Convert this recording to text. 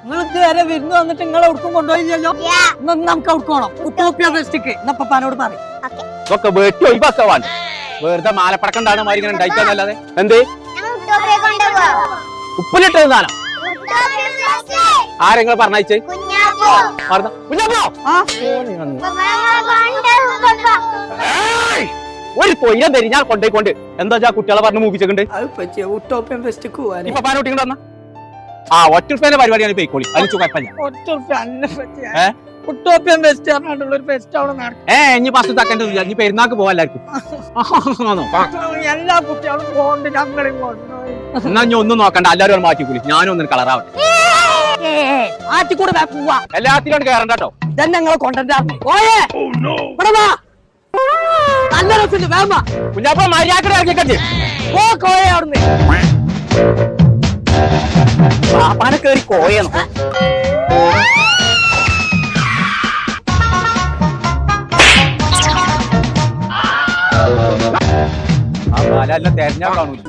നിങ്ങൾ വരെ വിരുന്ന് വന്നിട്ട് നിങ്ങൾ എവിടേക്കും കൊണ്ടുപോയില്ലല്ലോ? നമുക്ക് അവിടെ പോകണം ഉട്ടോപ്യ ഫെസ്റ്റിക്ക് എന്നപ്പാനോട് പറയും. വെട്ടി വെറുതെ മാലപ്പടക്കം മാതിരി ഇങ്ങനെ ഉണ്ടായിക്കാന്നല്ലാതെ എന്തേ? ഉപ്പിലിട്ടത് സാധനം. ആരെങ്കിലും പറഞ്ഞയച്ചേ! ഒരു തൊയ്യം തരി ഞാൻ കൊണ്ടേക്കൊണ്ട് എന്താ കുട്ടികളെ പറഞ്ഞ് മൂപ്പിച്ചിട്ടുണ്ട് ഉട്ടോപ്യൻ ഫെസ്റ്റിക്ക് പോവാൻ ഇപ്പൊ പാനോട്ടിങ്ങോട്ട് വന്ന. ആ ഒറ്റ പരിപാടിയാണ് പോയിക്കോളി അതിന് കുഴപ്പമില്ല? ഉട്ടോപ്യൻ ഫെസ്റ്റ് പറഞ്ഞിട്ടുള്ള ഒരു ഫെസ്റ്റ് അവിടെ നടക്കും. ഏ ഇനി പത്ത് തക്കന്റെ ഇനി പെരുന്നാക്ക് പോവാ എല്ലാവർക്കും. എല്ലാ കുട്ടികളും പോകണ്ട് ഞങ്ങളും എന്നാ ഇനി ഒന്നും നോക്കണ്ട. എല്ലാവരും മാറ്റിക്കൂലി ഞാനും ഒന്നും കളറാവട്ടെ ആറ്റിക്കൂടെ വേ പോവാ. എല്ലാത്തിലും കയറണ്ട കേട്ടോ. ഇതന്നെ ഞങ്ങളെ കൊണ്ടുവരാറുണ്ട് ഓയേ ഇവിടെ വാ. നല്ല രസമുണ്ട് വേഗം വാ. കുഞ്ഞാപ്പ മര്യാദ ഇറങ്ങിക്കട്ടെ. ഓ കോയ അവിടുന്ന്. പാപ്പാനെ കയറി കോയണം. ആ കാലെല്ലാം തെരഞ്ഞാൽ കാണൂല